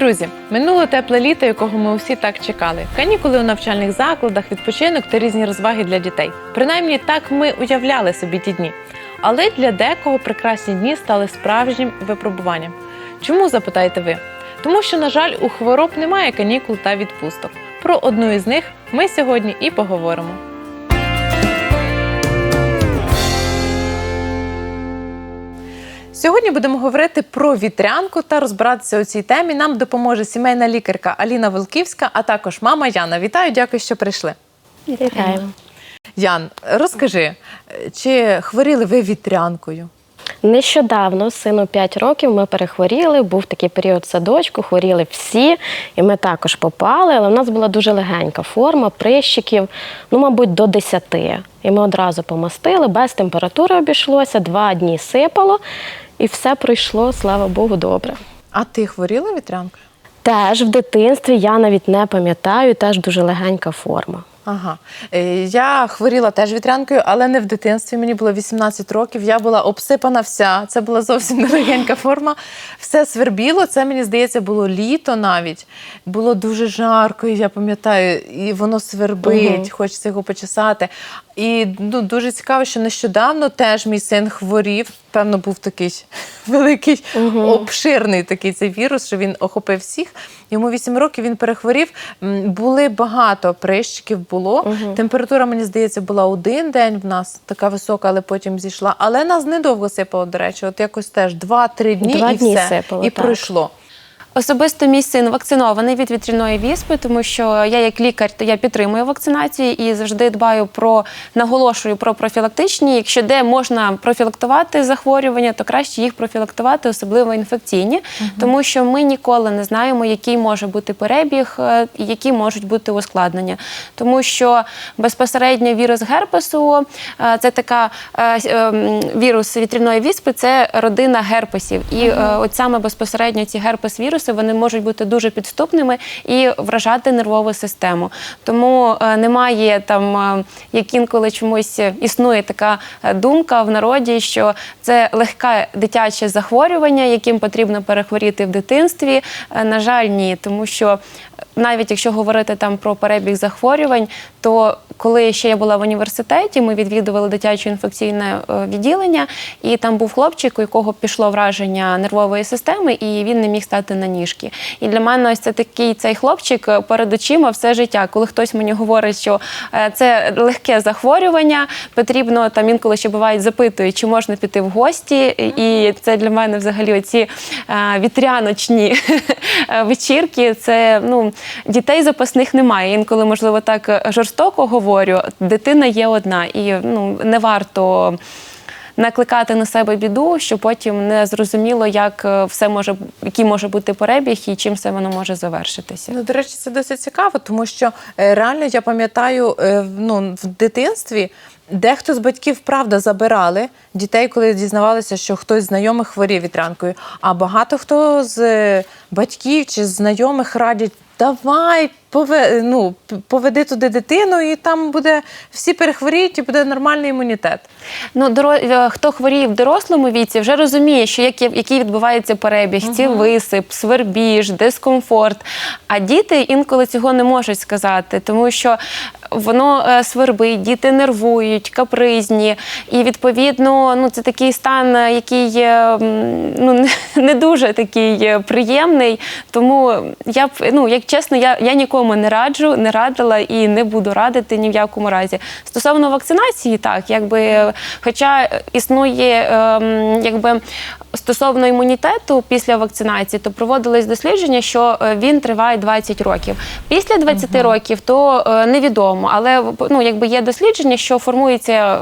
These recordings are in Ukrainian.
друзі, минуло тепле літо, якого ми усі так чекали. Канікули у навчальних закладах, відпочинок та різні розваги для дітей. Принаймні так ми уявляли собі ті дні. Але для декого прекрасні дні стали справжнім випробуванням. Чому запитаєте ви? Тому що, на жаль, у хвороб немає канікул та відпусток. Про одну із них ми сьогодні і поговоримо. Сьогодні будемо говорити про вітрянку та розбиратися у цій темі. Нам допоможе сімейна лікарка Аліна Волківська, а також мама Яна. Вітаю, дякую, що прийшли. Вітаємо. Ян, розкажи, чи хворіли ви вітрянкою? Нещодавно, сину 5 років, ми перехворіли. Був такий період в садочку, хворіли всі, і ми також попали. Але в нас була дуже легенька форма, прищиків, ну, мабуть, до 10. І ми одразу помастили, без температури обійшлося, два дні сипало, і все пройшло, слава Богу, добре. А ти хворіла вітрянкою? Теж в дитинстві я навіть не пам'ятаю, теж дуже легенька форма. Ага. Е, Я хворіла теж вітрянкою, але не в дитинстві. Мені було 18 років. Я була обсипана вся. Це була зовсім нелегенька форма. Все свербіло. Це мені здається було літо навіть. Було дуже жарко, я пам'ятаю, і воно свербить, Мгм. хочеться його почесати. І ну, дуже цікаво, що нещодавно теж мій син хворів. Певно, був такий великий, обширний такий цей вірус, що він охопив всіх. Йому 8 років він перехворів. Були багато прищиків було. Температура, мені здається, була один день в нас така висока, але потім зійшла. Але нас недовго сипало, до речі. От якось теж 2-3 дні Два і дні все. сипало, і так. пройшло. Особисто мій син вакцинований від вітряної віспи, тому що я як лікар то я підтримую вакцинацію і завжди дбаю про наголошую про профілактичні. Якщо де можна профілактувати захворювання, то краще їх профілактувати, особливо інфекційні, тому що ми ніколи не знаємо, який може бути перебіг е, і які можуть бути ускладнення. Тому що безпосередньо вірус герпесу е, це така е, вірус вітряної віспи, це родина герпесів. І е, от саме безпосередньо ці герпес-віруси вони можуть бути дуже підступними і вражати нервову систему. Тому е, немає там, е, як інколи чомусь існує така е, думка в народі, що це легке дитяче захворювання, яким потрібно перехворіти в дитинстві. На жаль, ні, тому що навіть якщо говорити там про перебіг захворювань, то коли ще я була в університеті, ми відвідували дитяче інфекційне відділення, і там був хлопчик, у якого пішло враження нервової системи, і він не міг стати на ніжки. І для мене ось це такий цей хлопчик е, перед очима все життя. Коли хтось мені говорить, що е, це легке захворювання, потрібно там інколи ще бувають запитують, чи можна піти в гості. І це для мене взагалі оці е, вітряночні вечірки. Це ну дітей запасних немає. Інколи, можливо, так жорстоко говорю. Дитина є одна, і ну не варто. Накликати на себе біду, що потім не зрозуміло, як е, все може який може бути перебіг і чим все воно може завершитися. Ну, до речі, це досить цікаво, тому що е, реально я пам'ятаю, е, ну, в дитинстві дехто з батьків правда забирали дітей, коли дізнавалися, що хтось з знайомих хворіє вітрянкою. А багато хто з батьків чи знайомих радять. Давай, пове, ну, поведи туди дитину, і там буде всі перехворіють, і буде нормальний імунітет. Ну, доро... е, хто хворіє в дорослому віці, вже розуміє, що як... який відбувається перебіг, ці висип, свербіж, дискомфорт. А діти інколи цього не можуть сказати, тому що воно е, свербить, діти нервують, капризні. І відповідно, ну це такий стан, е, який ну, не- дуже такий приємний. Тому я б, ну, як чесно, я, я нікому не раджу, не радила і не буду радити ні в якому разі. Стосовно вакцинації, так, якби, е, хоча існує ем, якби. Стосовно імунітету після вакцинації, то проводились дослідження, що е, він триває 20 років. Після 20 років то е, невідомо, але ну, якби є дослідження, що формується.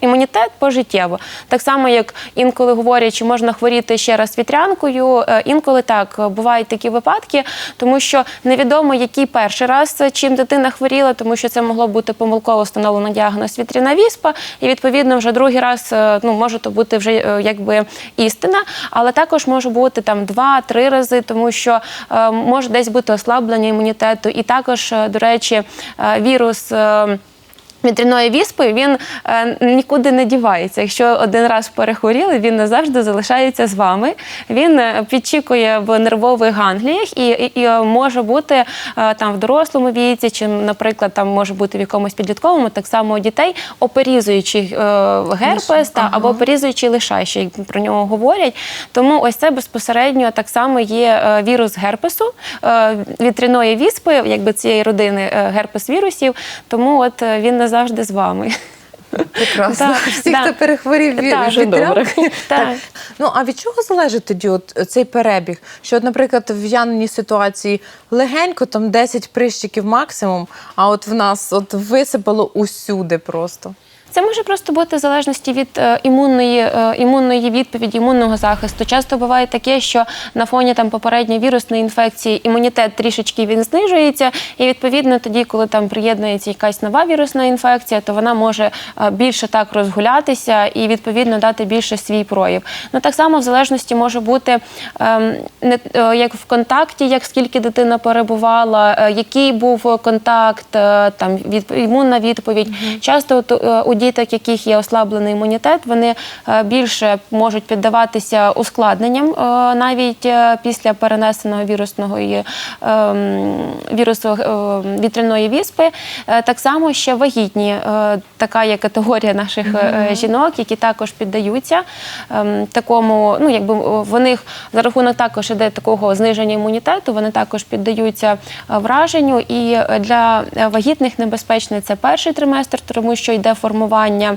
Імунітет пожиттєво. Так само, як інколи говорять, чи можна хворіти ще раз вітрянкою, е, інколи так е, бувають такі випадки, тому що невідомо, який перший раз е, чим дитина хворіла, тому що це могло бути помилково встановлено діагноз вітряна віспа, і відповідно вже другий раз ну може то бути вже якби істина, але також може бути там два-три рази, тому що може десь бути ослаблення імунітету, і також, до речі, вірус. Вітряної віспи він е, нікуди не дівається. Якщо один раз перехворіли, він назавжди залишається з вами. Він е, підчікує в нервових гангліях і, і, і е, може бути е, там в дорослому віці, чи, наприклад, там може бути в якомусь підлітковому, так само у дітей, оперізуючий е, герпес та, або оперізуючий лишай, ще як про нього говорять. Тому ось це безпосередньо так само є е, вірус герпесу, е, вітряної віспи, якби цієї родини е, герпес вірусів. Тому от він назавжди з вами. Прекрасно. Так, Всі, так. хто перехворів від Так, вітрянкою. добре. Так. Ну а від чого залежить тоді от цей перебіг? Що, от, наприклад, в Яниній ситуації легенько, там 10 прищиків максимум, а от в нас от висипало усюди просто. Це може просто бути в залежності від е, імунної, е, імунної відповіді, імунного захисту. Часто буває таке, що на фоні там попередньої вірусної інфекції імунітет трішечки він знижується, і відповідно тоді, коли там приєднується якась нова вірусна інфекція, то вона може е, більше так розгулятися і відповідно дати більше свій прояв. Ну так само в залежності може бути ем, не як в контакті, як скільки дитина перебувала, який був контакт, там від імунна відповідь. Часто у діток, яких є ослаблений імунітет, вони е, більше можуть піддаватися ускладненням е, навіть е, після перенесеного вірусного ем, вірусу вітряної віспи. Так само ще вагітні. Така є категорія наших жінок, які також піддаються ем, такому, ну якби в них за рахунок також іде такого зниження імунітету, вони також піддаються враженню. І для вагітних небезпечний це перший триместр, тому що йде формування е,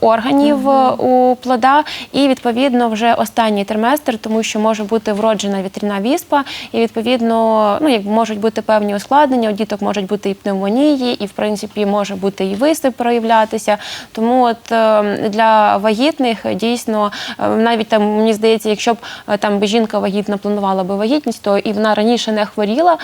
органів е, у плода, і відповідно вже останній триместр, тому що може бути вроджена вітряна віспа, і відповідно ну як можуть бути певні ускладнення. У діток можуть бути і пневмонії, і в принципі може бути і висип проявлятися. Тому от е, для вагітних дійсно навіть там мені здається, якщо б там би жінка вагітна планувала би вагітність, то і вона раніше не хворіла,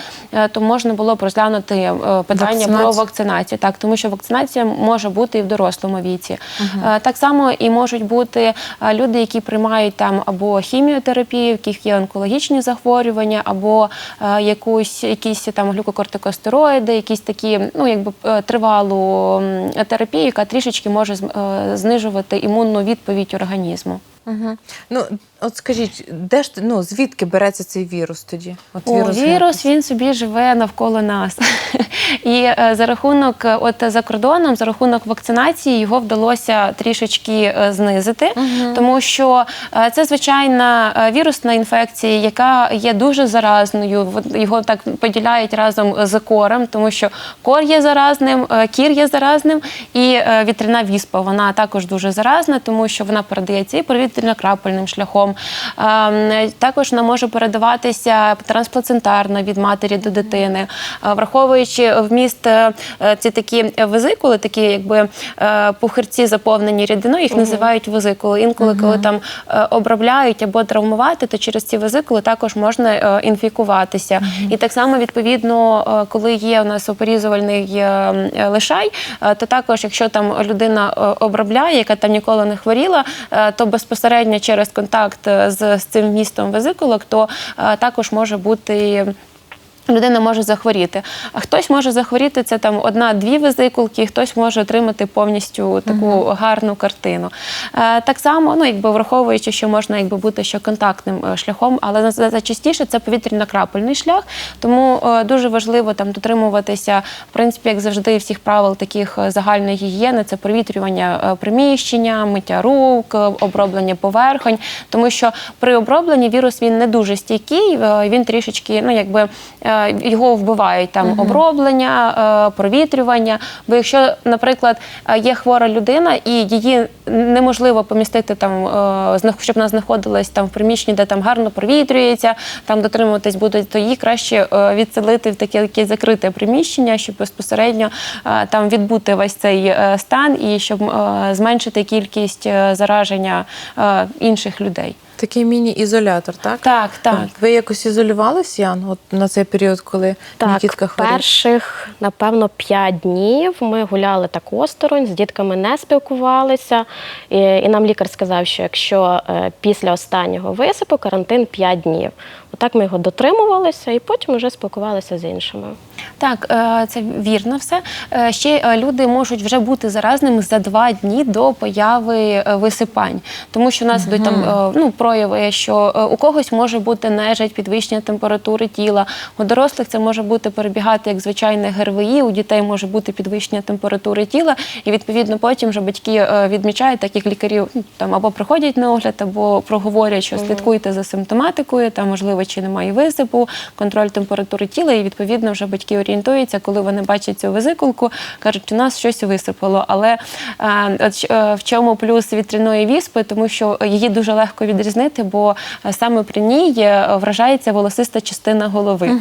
то можна було б розглянути питання про Вакцинацію. вакцинацію. Так, тому що вакцинація може бути і в дорослому віці. Е, Так само і можуть бути е, люди, які приймають там або хіміотерапію, в яких є онкологічні захворювання, або е, якусь якісь там глюкокортикостероїди, якісь такі, ну якби тривалу терапію, яка трішечки може знижувати імунну відповідь організму. Угу. Ну, от скажіть, де ж ну звідки береться цей вірус тоді? От О, вірус, герпес. він собі живе навколо нас. І е, за рахунок, е, от за кордоном, за рахунок вакцинації його вдалося трішечки е, знизити, тому що е, це звичайна вірусна інфекція, яка є дуже заразною. Його так поділяють разом з кором, тому що кор є заразним, е, кір є заразним, і е, вітряна віспа вона також дуже заразна, тому що вона передається і повітряно-крапельним шляхом. Ем, Також вона може передаватися трансплацентарно від матері до дитини, Е, враховуючи вміст е, ці такі везикули, такі якби е, пухирці заповнені рідиною, їх називають везикули. Інколи, коли там обробляють або травмувати, то через ці везикули також можна інфікуватися. І так само, відповідно, коли є у нас оперізувальний е, лишай, то також, якщо там людина обробляє, яка там ніколи не хворіла, то безпосередньо через контакт е, з, з цим містом везикулок, то е, також може бути. Людина може захворіти. А хтось може захворіти це там одна-дві везикулки, хтось може отримати повністю таку гарну картину. Е, так само, ну якби враховуючи, що можна якби бути ще контактним е, шляхом, але за- за- частіше це повітряно-крапельний шлях. Тому е, дуже важливо там дотримуватися, в принципі, як завжди, всіх правил таких е, загальної гігієни. Це провітрювання е, приміщення, миття рук, оброблення поверхонь. Тому що при обробленні вірус він не дуже стійкий, він трішечки, ну якби його вбивають там оброблення, е, провітрювання. Бо якщо, наприклад, е, є хвора людина і її неможливо помістити там, е, щоб вона знаходилась там в приміщенні, де там гарно провітрюється, там дотримуватись будуть, то її краще е, відселити в таке якесь закрите приміщення, щоб безпосередньо е, там відбути весь цей е, стан і щоб е, зменшити кількість е, зараження е, інших людей. Такий міні-ізолятор, так? Так, так. Ви якось ізолювалися, Ян, от на цей період, коли Так, Нікітка хворіла? перших, напевно, п'ять днів ми гуляли так осторонь, з дітками не спілкувалися. І, і нам лікар сказав, що якщо е, після останнього висипу карантин п'ять днів. Отак ми його дотримувалися і потім вже спілкувалися з іншими. Так, е, це вірно все. Е, Ще е, люди можуть вже бути заразними за два дні до появи висипань, тому що в нас ідуть там е, ну, прояви, що у когось може бути нежить, підвищення температури тіла. У дорослих це може бути перебігати як звичайне ГРВІ, у дітей може бути підвищення температури тіла, і відповідно потім вже батьки відмічають, так як лікарі ну, там або приходять на огляд, або проговорять, що слідкуйте за симптоматикою, там можливо чи немає висипу, контроль температури тіла, і відповідно вже батьки орієнтуються, коли вони бачать цю визикулку, кажуть, у нас щось висипало. Але е, от, е, в чому плюс вітряної віспи, тому що її дуже легко відрізнити, бо е, саме при ній вражається волосиста частина голови.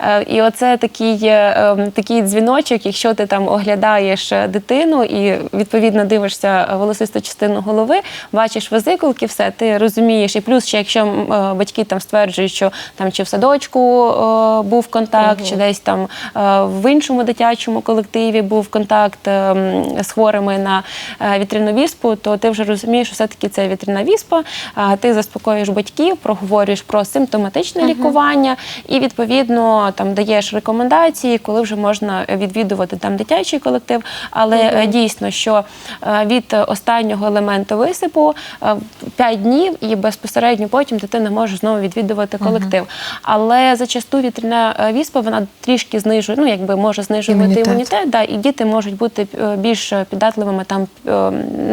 Е, І оце такий, ем, такий дзвіночок, якщо ти там оглядаєш дитину і відповідно дивишся волосисту частину голови, бачиш визикулки, все, ти розумієш. І плюс, ще якщо батьки там стверджують, що там чи в садочку е, був контакт, чи десь там е, в іншому дитячому колективі був контакт е, з хворими на е, вітряну віспу, то ти вже розумієш, що все-таки це вітряна віспа. а Ти заспокоюєш батьків, проговорюєш про симптоматичне лікування і відповідно там даєш рекомендації, коли вже можна відвідувати там дитячий колектив. Але е, дійсно, що е, від останнього елементу висипу 5 днів і безпосередньо потім дитина може знову відвідувати колектив. Але зачасту вітряна е, віспа вона трішки знижує, ну якби може знижувати Імунітет. імунітет, да, і діти можуть бути е, більш піддатливими там е,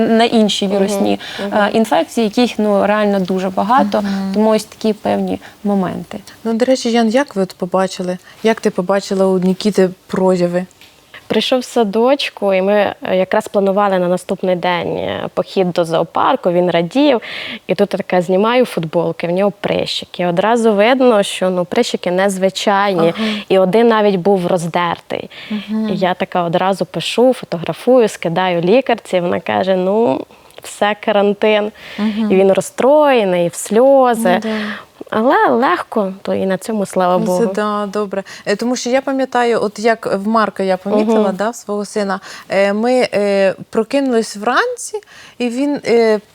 на інші вірусні е, інфекції, яких ну реально дуже багато. Тому ось такі певні моменти. Ну, до речі, Ян, як ви от побачили? Як ти побачила у Нікіти прояви? Прийшов в садочку, і ми е, якраз планували на наступний день е, похід до зоопарку. Він радів. І тут така знімаю футболки, в нього прищики. Одразу видно, що ну прищики незвичайні, і один навіть був роздертий. І я така одразу пишу, фотографую, скидаю лікарці. Вона каже: ну. Все карантин, і він розстроєний, в сльози. Але легко, то і на цьому слава Богу. Це да, добре. Е, Тому що я пам'ятаю, от як в Марка я помітила, да, свого сина, е, ми е, прокинулись вранці, і він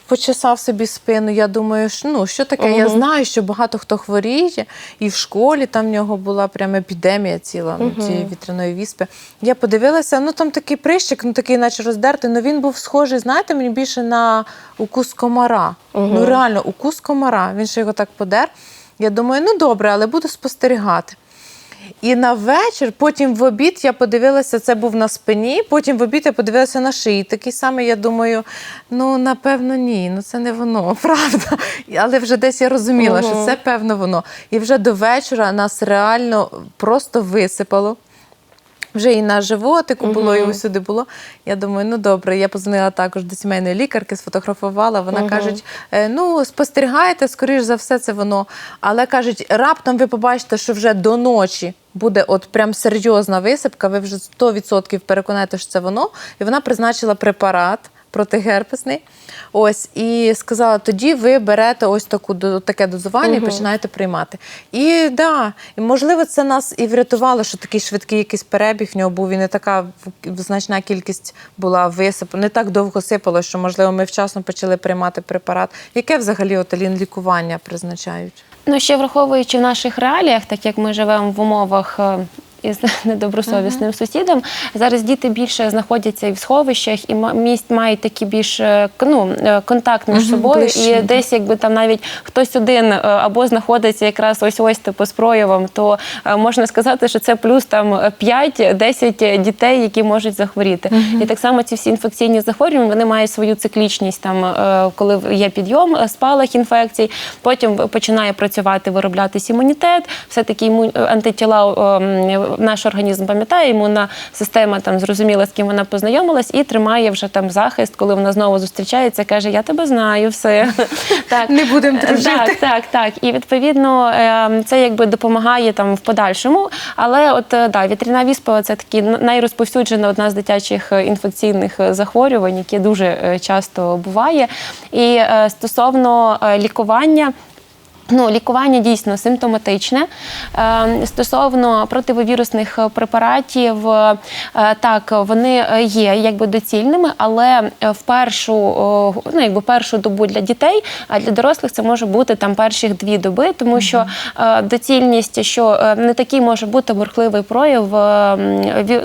почесав собі спину. Я думаю, що, ну, що таке? Я знаю, що багато хто хворіє, і в школі там в нього була прямо епідемія ціла ну, цієї вітряної віспи. Я подивилася, ну там такий прищик, ну такий, наче роздертий, ну він був схожий, знаєте, мені більше на укус комара. Ну реально, укус комара. Він ще його так подер. Я думаю, ну добре, але буду спостерігати. І на вечір, потім в обід я подивилася, це був на спині, потім в обід я подивилася на шиї. Такий самий, я думаю, ну напевно, ні, ну це не воно, правда. Але вже десь я розуміла, що це певно воно. І вже до вечора нас реально просто висипало. Вже і на животику було, і усюди було. Я думаю, ну добре. Я позвонила також до сімейної лікарки, сфотографувала. Вона кажуть: «Е, ну спостерігайте, скоріш за все, це воно. Але кажуть, раптом ви побачите, що вже до ночі буде от прям серйозна висипка. Ви вже 100% переконаєте, що це воно. І вона призначила препарат протигерпесний. Ось і сказала: тоді ви берете ось таку таке дозування і починаєте приймати. І да, і можливо, це нас і врятувало, що такий швидкий якийсь перебіг в нього був. І не така значна кількість була висипу. Не так довго сипало, що можливо ми вчасно почали приймати препарат. Яке взагалі от Алін, лікування призначають? Ну, ще враховуючи в наших реаліях, так як ми живемо в умовах. Із недобросовісним сусідом зараз діти більше знаходяться і в сховищах, і місць мають такі більш е, ну, е, контакт між собою. ближче, І десь, якби там навіть хтось один е, або знаходиться якраз ось ось типу з проявом, то можна сказати, що це плюс там 5-10 дітей, які можуть захворіти. І так само ці всі інфекційні захворювання вони мають свою циклічність, там коли є підйом, спалах інфекцій, потім починає працювати, вироблятись імунітет. Все таки антитіла наш організм пам'ятає, імунна система там зрозуміла, з ким вона познайомилась, і тримає вже там захист, коли вона знову зустрічається, каже: Я тебе знаю, все так Не будемо дружити. Так, так, так. І відповідно е, це якби допомагає там в подальшому. Але от е, да, вітряна віспа це такі найрозповсюджена одна з дитячих е, інфекційних е, захворювань, яке дуже е, часто буває. І е, стосовно е, лікування. Ну, лікування дійсно симптоматичне. Е, Стосовно противовірусних препаратів, е, так, вони є якби доцільними, але в першу, ну, якби першу добу для дітей, а для дорослих це може бути там перших дві доби, тому що е, доцільність, що не такий може бути бурхливий прояв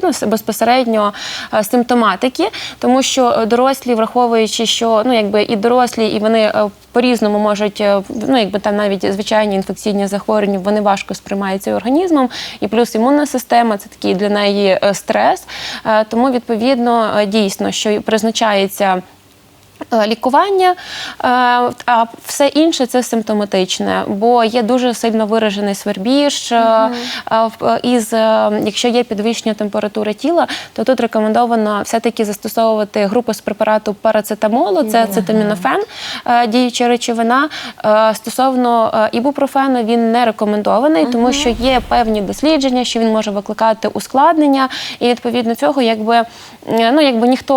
ну, безпосередньо симптоматики, тому що дорослі, враховуючи, що ну, якби і дорослі, і вони е, по-різному можуть, ну якби там навіть звичайні інфекційні захворювання, вони важко сприймаються організмом, і плюс імунна система це такий для неї е, стрес. Е, Тому відповідно е, дійсно, що призначається. Е, Лікування, е, а все інше це симптоматичне, бо є дуже сильно виражений свербіж. е, Із якщо є підвищення температури тіла, то тут рекомендовано все-таки застосовувати групу з препарату парацетамолу, це ацетамінофен, е, діюча речовина. Стосовно ібупрофену, він не рекомендований, тому що є певні дослідження, що він може викликати ускладнення, і відповідно цього, якби ну якби ніхто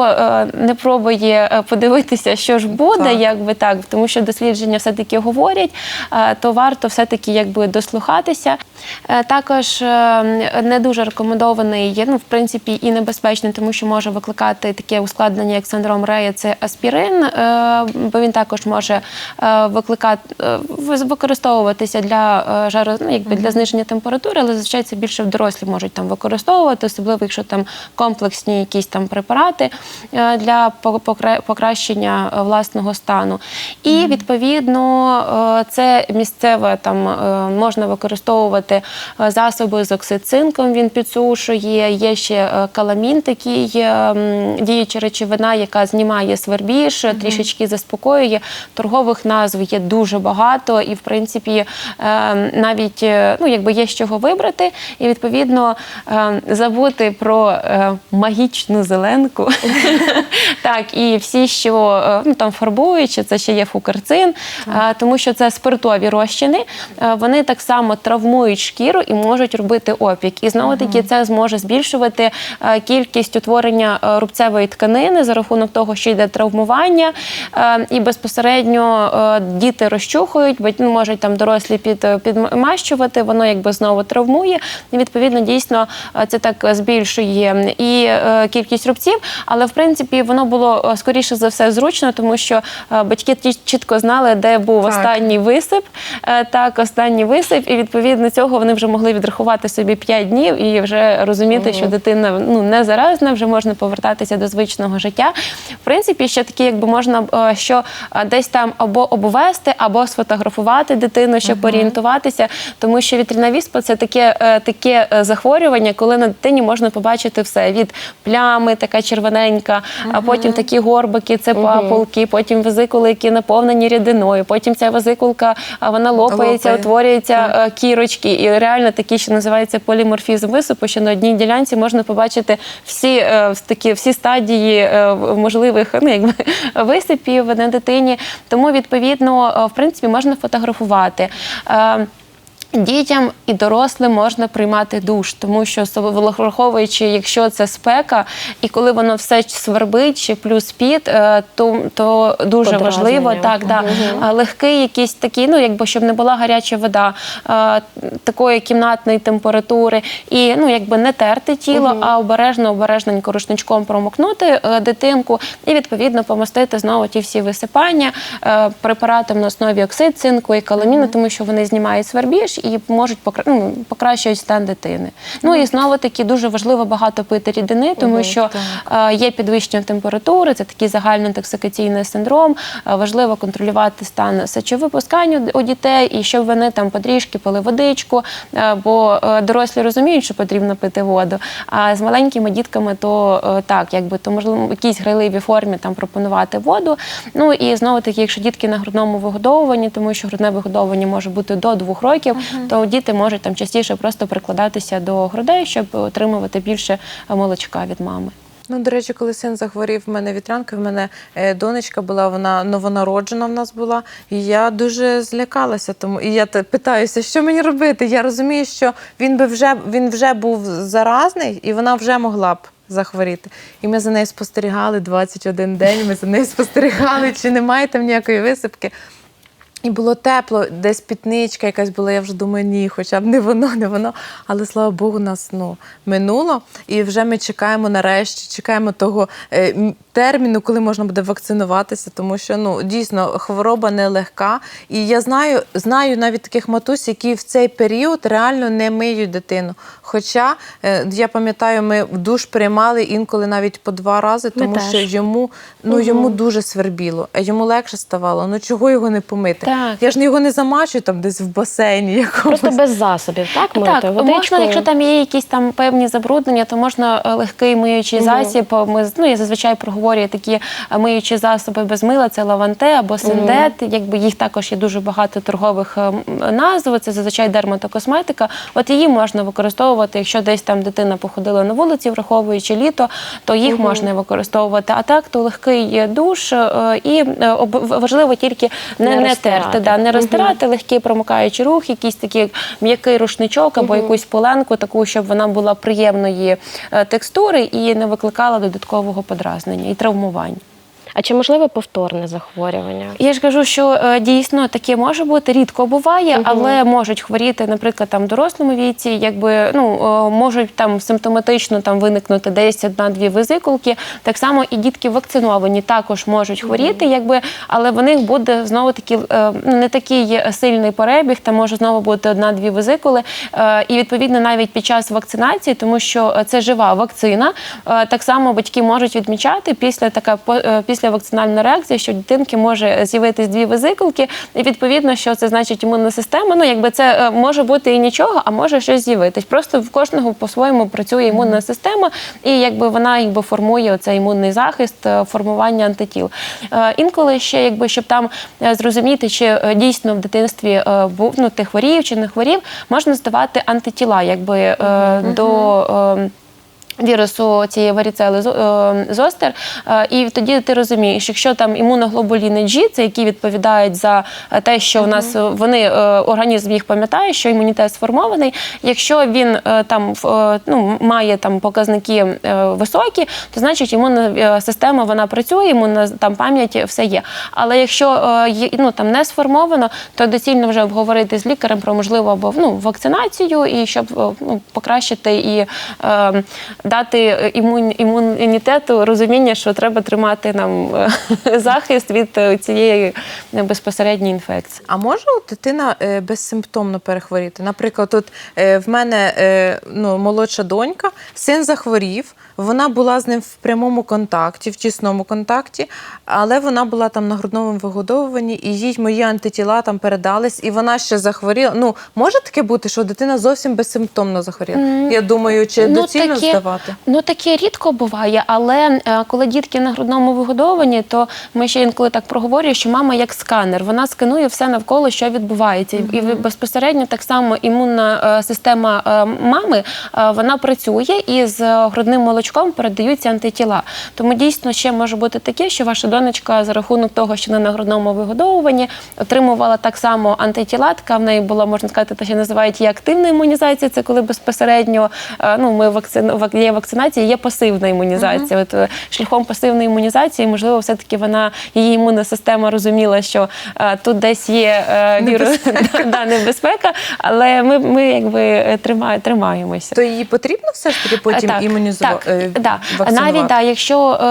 не пробує е, подивитися, що ж буде, Так. якби так, тому що дослідження все-таки говорять, е, то варто все-таки якби дослухатися. Е, Також е, не дуже рекомендований є, ну в принципі і небезпечний, тому що може викликати таке ускладнення, як синдром Рея, це аспірин, е, бо він також може викликати використовуватися для жару, ну, якби для зниження температури, але зазвичай це більше дорослі можуть там використовувати, особливо якщо там комплексні якісь там препарати для покращення е, власного стану. І відповідно е, це місцеве там е, можна використовувати засоби з оксицинком, він підсушує. Є ще каламін, такий діюча речовина, яка знімає свербіж, трішечки заспокоює. Торгових назв є дуже багато, і в принципі навіть ну, якби є з чого вибрати, і відповідно забути про магічну зеленку. Так, і всі, що е, ну, там фарбуючи, це ще є фукарцин, е, тому що це спиртові розчини. Е, Вони так само травмують шкіру і можуть робити опік. І знову таки це зможе збільшувати кількість утворення рубцевої тканини за рахунок того, що йде травмування, і безпосередньо діти розчухують, бо ну, можуть там дорослі під, підмащувати, воно якби знову травмує. І відповідно дійсно це так збільшує і кількість рубців, але в принципі воно було скоріше за все зручно, тому що е, батьки чітко знали, де був Так. останній висип. Е, Так, останній висип, і відповідно цього вони вже могли відрахувати собі 5 днів і вже розуміти, що дитина ну не заразна, вже можна повертатися до звичного життя. В принципі, ще такі, якби можна е, що десь там або обвести, або сфотографувати дитину, щоб орієнтуватися, тому що вітряна віспа це таке, таке захворювання, коли на дитині можна побачити все від плями, така червоненька, а потім такі горбики, це папулки, потім везикули, які наповнені рідиною. Потім ця везикулка а, вона лопається, Лопає. утворюються е, кірочки, і реально такі, що називається поліморфізм висипу, що на одній ділянці можна побачити всі е, такі всі стадії е, можливих ну, якби, висипів на дитині. Тому відповідно, в принципі, можна фотографувати. Дітям і дорослим можна приймати душ, тому що особливо враховуючи, якщо це спека, і коли воно все свербить, чи плюс під, е, то, то дуже Подразнення. важливо так, да, а, легкий якийсь такий, ну якби щоб не була гаряча вода такої кімнатної температури, і ну якби не терти тіло, а обережно, обережненько рушничком промокнути е, дитинку і відповідно помостити знову ті всі висипання е, препаратом на основі оксид, цинку і каламіну, тому що вони знімають свербіж і можуть покра... ну, покращують стан дитини. Ну і знову таки дуже важливо багато пити рідини, тому що е, є підвищення температури, це такий загальноінтоксикаційний синдром. Е, Важливо контролювати стан сечовипускання у дітей, і щоб вони там потрішки пили водичку, е, бо е, дорослі розуміють, що потрібно пити воду. А з маленькими дітками то е, так, якби то можливо в якійсь грайливій формі там пропонувати воду. Ну і знову таки, якщо дітки на грудному вигодовуванні, тому що грудне вигодовування може бути до двох років, то діти можуть там частіше просто прикладатися до грудей, щоб отримувати більше е, молочка від мами. Ну, до речі, коли син захворів, в мене вітрянка, в мене е, донечка була, вона новонароджена в нас була. І я дуже злякалася. Тому і я питаюся, що мені робити. Я розумію, що він би вже він вже був заразний, і вона вже могла б захворіти. І ми за нею спостерігали 21 день. Ми за нею спостерігали, чи немає там ніякої висипки. І було тепло, десь пітничка якась була, я вже думаю, ні, хоча б не воно, не воно. Але слава Богу, нас ну, минуло. І вже ми чекаємо нарешті, чекаємо того е, терміну, коли можна буде вакцинуватися, тому що ну, дійсно хвороба нелегка. І я знаю, знаю навіть таких матусь, які в цей період реально не миють дитину. Хоча е, я пам'ятаю, ми в душ приймали інколи навіть по два рази, Ми тому теж. що йому, ну, йому дуже свербіло, а йому легше ставало. Ну чого його не помити? Так. Я ж його не замачу там десь в басейні якомусь. Просто без засобів, так? Мити Так, можна, якщо там є якісь там певні забруднення, то можна е, легкий миючий засіб. Ми з- ну я зазвичай проговорюю такі е, миючі засоби без мила, це лаванте або синдет. Якби їх також є дуже багато торгових е, назв. Це зазвичай дерматокосметика. От її можна використовувати, якщо десь там дитина походила на вулиці, враховуючи літо, то їх можна використовувати. А так, то легкий е, душ е, і е, важливо тільки не, Не не, терти, да, не розтирати, легкий промикаючий рух, якийсь такий м'який рушничок або якусь поленку, таку, щоб вона була приємної текстури і не викликала додаткового подразнення і травмувань. А чи можливе повторне захворювання? Я ж кажу, що е, дійсно таке може бути, рідко буває, але можуть хворіти, наприклад, там в дорослому віці, якби ну е, можуть там симптоматично там виникнути десь одна-дві визикулки. Так само і дітки вакциновані також можуть хворіти, якби, але в них буде знову таки е, ну, не такий сильний перебіг, там може знову бути одна-дві визикули. І відповідно навіть під час вакцинації, тому що це жива вакцина, так само батьки можуть відмічати після така по- е, вакцинальна реакція, що дитинки може з'явитись дві визикулки, і відповідно, що це значить імунна система. Ну якби це е, може бути і нічого, а може щось з'явитись. Просто в кожного по-своєму працює імунна система, і якби вона якби формує оцей імунний захист, е, формування антитіл. Е, Інколи ще, якби щоб там зрозуміти, чи дійсно в дитинстві був ну ти хворів чи не хворів, можна здавати антитіла, якби е, до. Вірусу цієї варіцели е, зостер, Е, і тоді ти розумієш, якщо там імуноглобуліни G, це які відповідають за е, те, що у нас вони організм їх пам'ятає, що імунітет сформований. Якщо він там в- ну, має там показники високі, то значить імунна система вона працює, імунна там пам'ять все є. Але якщо ну там не сформовано, то доцільно вже обговорити з лікарем про можливо або ну, вакцинацію, і щоб ну, покращити і дати імун, імунітету розуміння, що треба тримати нам е, захист від е, цієї безпосередньої інфекції. А може дитина е, безсимптомно перехворіти? Наприклад, от е, в мене е, ну, молодша донька, син захворів, вона була з ним в прямому контакті, в тісному контакті, але вона була там на грудному вигодовуванні, і їй мої антитіла там передались, і вона ще захворіла. Ну, може таке бути, що дитина зовсім безсимптомно захворіла? Я думаю, чи доцільно здавати? Ну таке рідко буває, але е, коли дітки на грудному вигодованні, то ми ще інколи так проговорюємо, що мама як сканер, вона сканує все навколо, що відбувається, і безпосередньо так само імунна е, система е, мами е, вона працює і з грудним молочком передаються антитіла. Тому дійсно ще може бути таке, що ваша донечка за рахунок того, що вона на грудному вигодовуванні отримувала так само антитіла. Така в неї була можна сказати, те, що називають її активна імунізація. Це коли безпосередньо е, ну ми вакцин вак- є вакцинація, є пасивна імунізація. От е, шляхом пасивної імунізації, можливо, все таки вона її імунна система розуміла, що е, тут десь є е, вірус да, да, небезпека, але ми, ми якби е, тримає- тримаємося. То її потрібно все ж таки потім Так, імунізувати? Так, да. Навіть да, якщо е,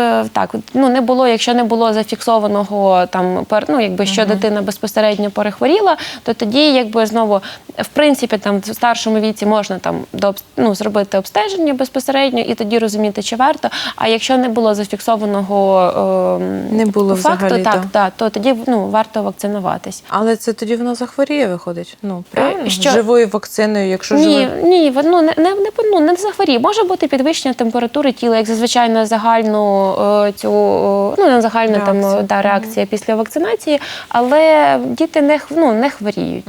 е, так, ну не було, якщо не було зафіксованого там пер, ну, якби що дитина безпосередньо перехворіла, то тоді, якби знову, в принципі, там в старшому віці можна там до ну, зробити обстеження безпосередньо і тоді розуміти, чи варто. А якщо не було зафіксованого е, Не було факту, взагалі, так, так. так, то тоді ну, варто вакцинуватись. Але це тоді вона захворіє, виходить. Ну, правильно? що- Живою вакциною, якщо Ні, живе. ні, ви- ну, не, не, не, ну, не захворіє. Може бути підвищення температури тіла, як зазвичай на загальну е, цю е, ну, на загальну там Реакцію. е, да, реакція після вакцинації, але діти не, ну, не хворіють.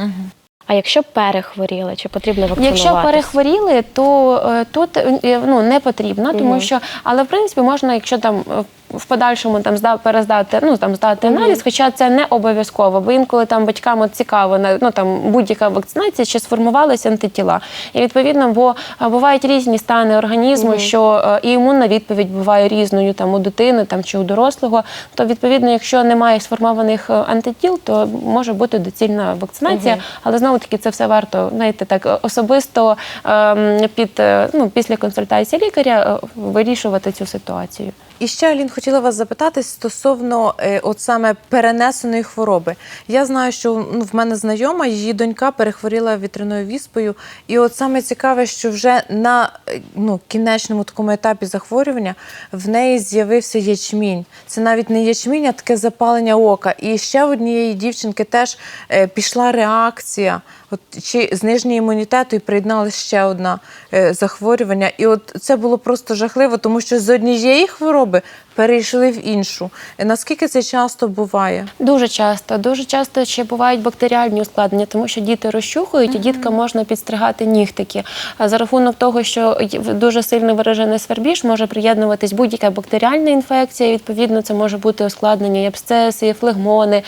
А якщо перехворіли, чи потрібно вакцинуватися? Якщо перехворіли, то е, тут е, ну не потрібно, тому що але в принципі можна, якщо там. е, В подальшому там зда перездати, ну там здати аналіз, хоча це не обов'язково, бо інколи там батькам от цікаво ну там будь-яка вакцинація, чи сформувалися антитіла. І відповідно, бо бувають різні стани організму, що е, і імунна відповідь буває різною там у дитини там чи у дорослого. То відповідно, якщо немає сформованих антитіл, то може бути доцільна вакцинація. Але знову таки це все варто знаєте, так особисто ем, під е, ну після консультації лікаря е, вирішувати цю ситуацію. І ще Алін хотіла вас запитати стосовно е, от саме перенесеної хвороби. Я знаю, що ну, в мене знайома, її донька перехворіла вітряною віспою. І от саме цікаве, що вже на е, ну, кінечному такому етапі захворювання в неї з'явився ячмінь. Це навіть не ячмінь, а таке запалення ока. І ще в однієї дівчинки теж е, пішла реакція. От чи зниження імунітету і приєдналася ще одна е, захворювання. І от це було просто жахливо, тому що з однієї хвороби перейшли в іншу. Е, Наскільки це часто буває? Дуже часто, дуже часто ще бувають бактеріальні ускладнення, тому що діти розчухують, і діткам можна підстригати нігтики. А за рахунок того, що дуже сильно виражений свербіж, може приєднуватись будь-яка бактеріальна інфекція. і, Відповідно, це може бути ускладнення і абсцеси, і флегмони.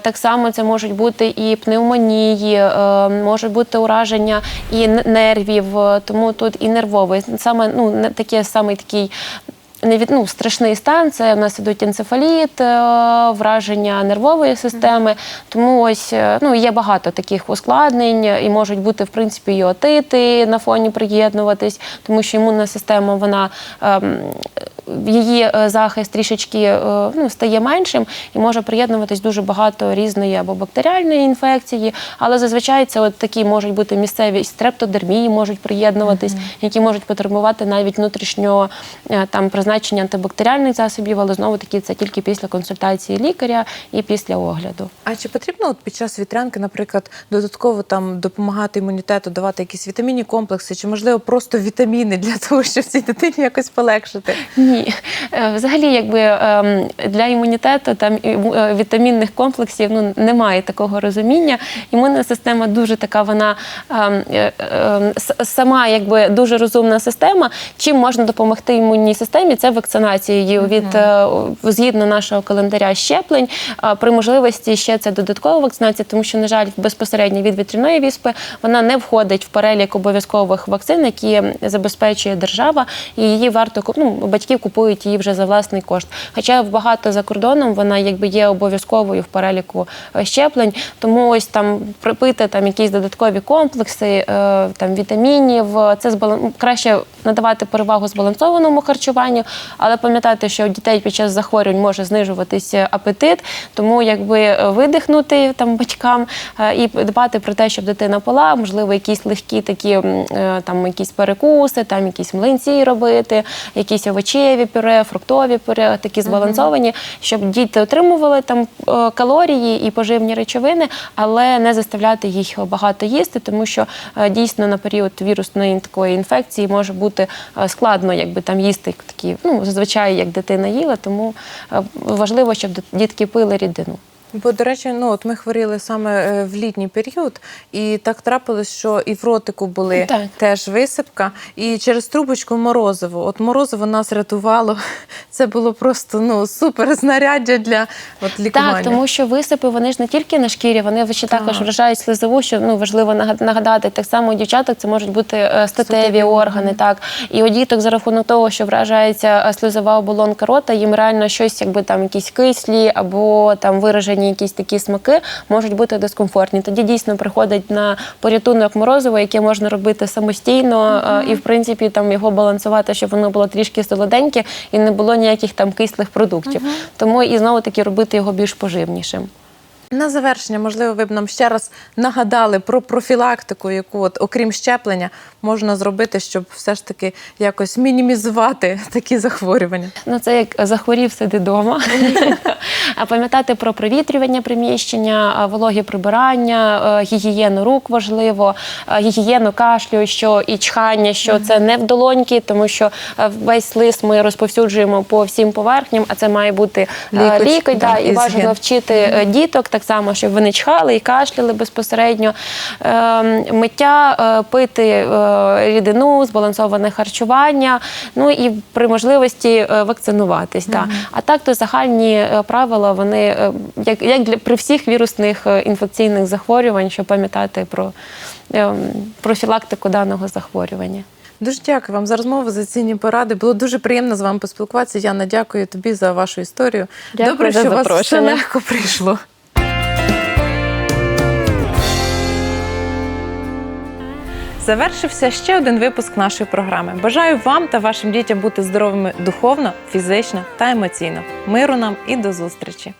Так само це можуть бути і пневмонії, е, може бути ураження і нервів, е, тому тут і нервовий. Саме ну таке самий такий не від, ну, страшний стан. Це в нас ідуть енцефаліт, е, враження нервової системи. Тому ось ну, є багато таких ускладнень, і можуть бути в принципі і отити на фоні приєднуватись, тому що імунна система вона. ем, Її е, захист трішечки е, ну, стає меншим і може приєднуватись дуже багато різної або бактеріальної інфекції, але зазвичай це от такі можуть бути місцеві стрептодермії, можуть приєднуватись, які можуть потребувати навіть внутрішнього е, там призначення антибактеріальних засобів, але знову таки це тільки після консультації лікаря і після огляду. А чи потрібно от під час вітрянки, наприклад, додатково там допомагати імунітету, давати якісь вітамінні комплекси, чи можливо просто вітаміни для того, щоб цій дитині якось полегшити? Ні, Е, взагалі, якби ем, для імунітету там е, вітамінних комплексів ну немає такого розуміння. Імунна система дуже така, вона ем, е, ем, сама якби дуже розумна система. Чим можна допомогти імунній системі? Це вакцинацією від згідно нашого календаря щеплень. При можливості ще це додаткова вакцинація, тому що, на жаль, безпосередньо від вітряної віспи вона не входить в перелік обов'язкових вакцин, які забезпечує держава, і її варто ну, батьки купують її вже за власний кошт. Хоча багато за кордоном вона якби є обов'язковою в переліку е, щеплень. Тому ось там припити там якісь додаткові комплекси, е, там вітамінів. е, Це збалан... краще надавати перевагу збалансованому харчуванню, але пам'ятати, що у дітей під час захворювань може знижуватися апетит, тому якби е, видихнути там батькам е, і дбати про те, щоб дитина пила, можливо, якісь легкі такі е, там якісь перекуси, там якісь млинці робити, якісь овочеві пюре, фруктові пюре, такі збалансовані, щоб діти отримували там е, калорії і поживні речовини, але не заставляти їх багато їсти, тому що е, дійсно на період вірусної такої інфекції може бути е, складно, якби там їсти такі, ну зазвичай як дитина їла, тому важливо, щоб дітки пили рідину. Бо, до речі, ну от ми хворіли саме е, в літній період, і так трапилось, що і в ротику були Так. теж висипка, і через трубочку морозиво. От морозиво нас рятувало. Це було просто ну супер знаряддя для от, лікування. Так, тому що висипи вони ж не тільки на шкірі, вони ще також вражають слизову, що ну важливо нага- нагадати. Так само у дівчаток це можуть бути е, статеві Статеві органи. Так і у діток за рахунок того, що вражається е, слизова оболонка рота, їм реально щось, якби там якісь кислі або там виражені якісь такі смаки, можуть бути дискомфортні. Тоді дійсно приходить на порятунок морозиво, яке можна робити самостійно, е, і в принципі там його балансувати, щоб воно було трішки солоденьке і не було ніяких там кислих продуктів. Тому і знову таки робити його більш поживнішим. На завершення, можливо, ви б нам ще раз нагадали про профілактику, яку, от, окрім щеплення, можна зробити, щоб все ж таки якось мінімізувати такі захворювання. Ну, це як захворів сиди вдома. А пам'ятати про провітрювання приміщення, вологі прибирання, гігієну рук важливо, гігієну кашлю, що і чхання, що це не в долоньки, тому що весь слиз ми розповсюджуємо по всім поверхням, а це має бути Лікоть, лікоть, да, і бажано вчити е, діток так само, щоб вони чхали і кашляли безпосередньо. Е, Миття, е, пити е, рідину, збалансоване харчування, ну і при можливості е, вакцинуватись. Да. А так то загальні е, правила, вони е, як, як для при всіх вірусних е, інфекційних захворювань, щоб пам'ятати про е, профілактику даного захворювання. Дуже дякую вам за розмову, за цінні поради. Було дуже приємно з вами поспілкуватися. Яна, дякую тобі за вашу історію. Дякую Добре, за що у вас все легко прийшло. Завершився ще один випуск нашої програми. Бажаю вам та вашим дітям бути здоровими духовно, фізично та емоційно. Миру нам і до зустрічі!